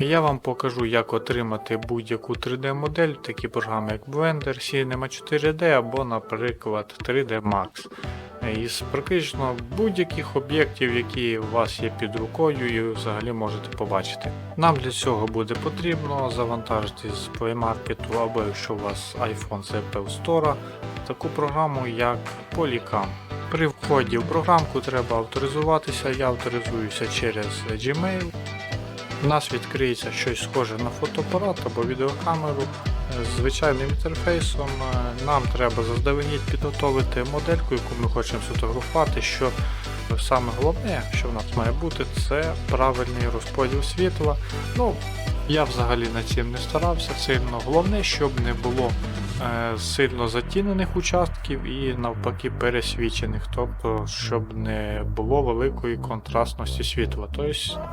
Я вам покажу, як отримати будь-яку 3D-модель, такі програми як Blender, Cinema 4D або, наприклад, 3D Max. Із практично будь-яких об'єктів, які у вас є під рукою і взагалі можете побачити. Нам для цього буде потрібно завантажити з Play Market або якщо у вас iPhone з Apple Store, таку програму як Polycam. При вході в програмку треба авторизуватися, я авторизуюся через Gmail. У нас відкриється щось схоже на фотоапарат або відеокамеру з звичайним інтерфейсом. Е, Нам треба заздалегідь підготовити модельку, яку ми хочемо сфотографувати. Що саме головне, що в нас має бути, це правильний розподіл світла. Ну, я взагалі над цим не старався сильно. Головне, щоб не було е, сильно затінених участків і навпаки пересвічених, тобто, щоб не було великої контрастності світла.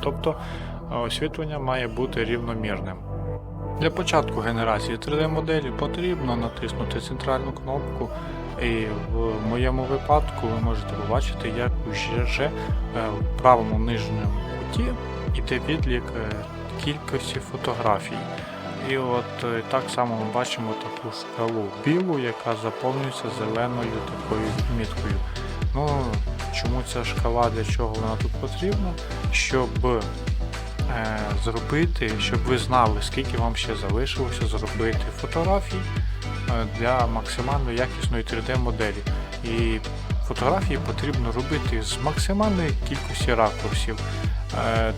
Тобто а освітлення має бути рівномірним. Для початку генерації 3D-моделі потрібно натиснути центральну кнопку, і в моєму випадку ви можете побачити, як вже е, в правому нижньому куті йде відлік е, кількості фотографій. І от е, так само ми бачимо таку шкалу білу, яка заповнюється зеленою такою міткою. Ну, чому ця шкала, для чого вона тут потрібна? Щоб зробити, щоб ви знали, скільки вам ще залишилося зробити фотографій е, для максимально якісної 3D-моделі. І фотографії потрібно робити з максимальної кількості ракурсів. Е,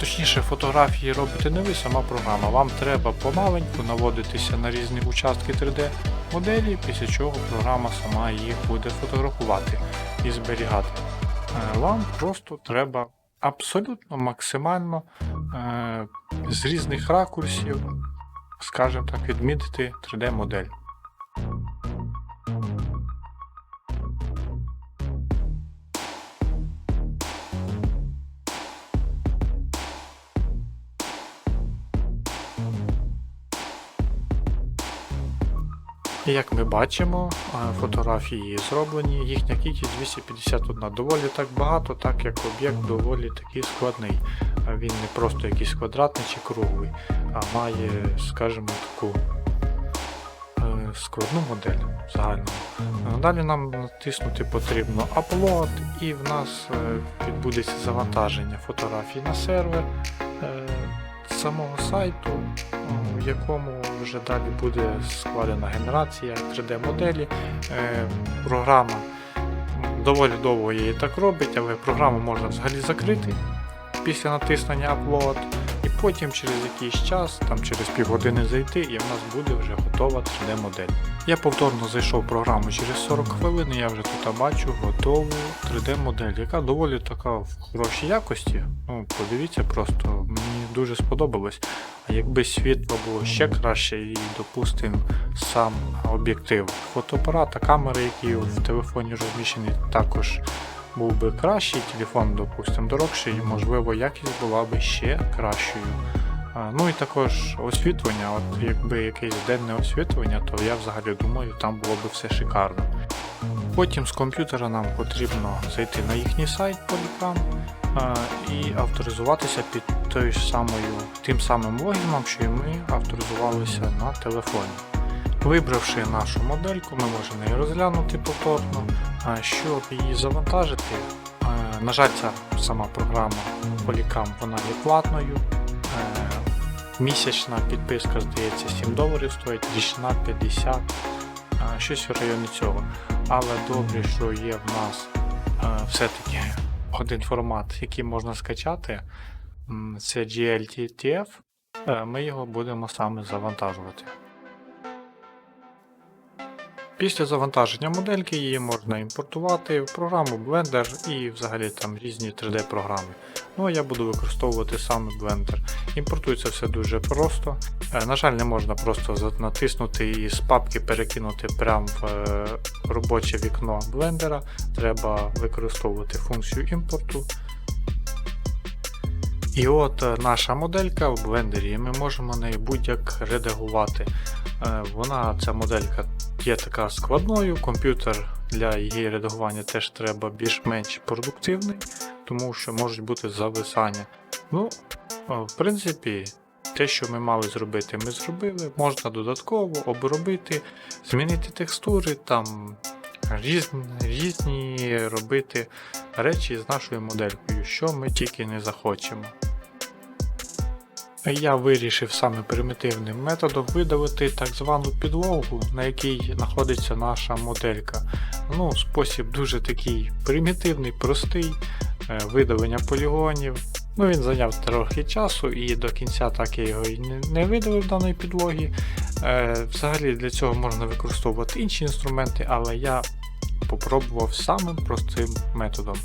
Точніше, фотографії робите не ви, сама програма. Вам треба помаленьку наводитися на різні участки 3D-моделі, після чого програма сама їх буде фотографувати і зберігати. Е, Вам просто треба абсолютно максимально е, з різних ракурсів, скажімо так, відмітити 3D-модель. Як ми бачимо, е, фотографії зроблені, їхня кількість 251. Доволі так багато, так як об'єкт доволі такий складний. Він не просто якийсь квадратний чи круглий, а має, скажімо, таку е, складну модель загальну. Далі нам натиснути потрібно Upload, і в нас е, відбудеться завантаження фотографій на сервер е, самого сайту, в якому вже далі буде складена генерація 3D-моделі. Е, Програма доволі довго її так робить, але програму можна взагалі закрити після натиснення Upload. І потім через якийсь час, там через півгодини зайти, і в нас буде вже готова 3D-модель. Я повторно зайшов в програму через 40 хвилин, і я вже тут бачу готову 3D-модель, яка доволі така в хорошій якості. Ну, подивіться просто, мені дуже сподобалось. А якби світло було ще краще і, допустимо, сам об'єктив фотоапарата, камери, які в телефоні розміщені, також був би кращий, телефон, допустимо, дорогший, можливо, якість була би ще кращою. Ну і також освітлення, от якби якесь денне освітлення, то я взагалі думаю, там було би все шикарно. Потім з комп'ютера нам потрібно зайти на їхній сайт Polycam і авторизуватися під тою ж самою, тим самим логіном, що і ми авторизувалися на телефоні. Вибравши нашу модельку, ми можемо її розглянути повторно. Щоб її завантажити, е, на ця сама програма Polycam вона є платною. Е, Місячна підписка, здається, 7 доларів стоїть, річна 50, е, щось в районі цього. Але добре, що є в нас все-таки один формат, який можна скачати, це GLTTF. Е, Ми його будемо саме завантажувати. Після завантаження модельки її можна імпортувати в програму Blender і взагалі там різні 3D програми. Ну а я буду використовувати саме Blender. Імпортується все дуже просто. Е, На жаль, не можна просто натиснути і з папки перекинути прямо в е, робоче вікно Blender. Треба використовувати функцію імпорту. І от е, наша моделька в блендері, ми можемо неї будь-як редагувати. Е, Вона, ця моделька є така складною, комп'ютер для її редагування теж треба більш-менш продуктивний, тому що можуть бути зависання. Ну, е, в принципі, те, що ми мали зробити, ми зробили. Можна додатково обробити, змінити текстури, там різні, різні робити речі з нашою моделькою, що ми тільки не захочемо. Я вирішив саме примітивним методом видавити так звану підлогу, на якій знаходиться наша моделька. Ну, спосіб дуже такий примітивний, простий, е, видавання полігонів. Ну, він зайняв трохи часу і до кінця так я його і не, видавив даної підлоги. Е, взагалі для цього можна використовувати інші інструменти, але я попробував самим простим методом.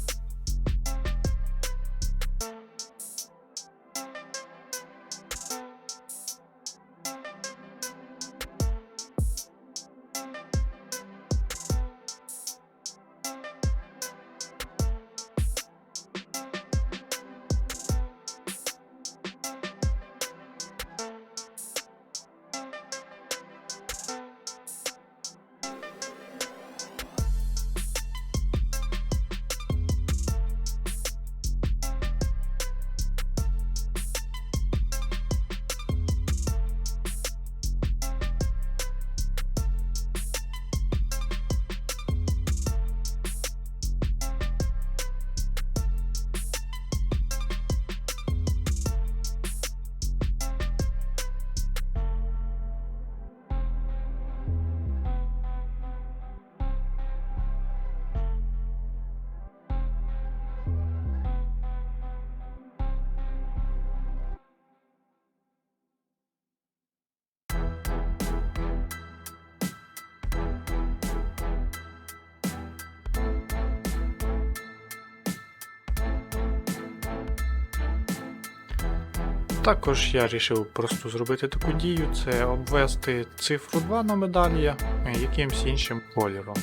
Також я вирішив просто зробити таку дію, це обвести цифру 2 на медалі е, якимсь іншим кольором.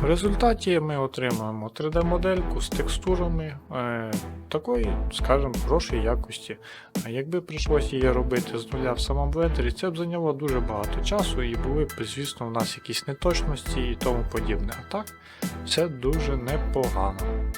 В результаті ми отримуємо 3D-модельку з текстурами е, такої, скажімо, хорошої якості. А якби прийшлося її робити з нуля в самому блендері, це б зайняло дуже багато часу і були б, звісно, у нас якісь неточності і тому подібне. А так, все дуже непогано.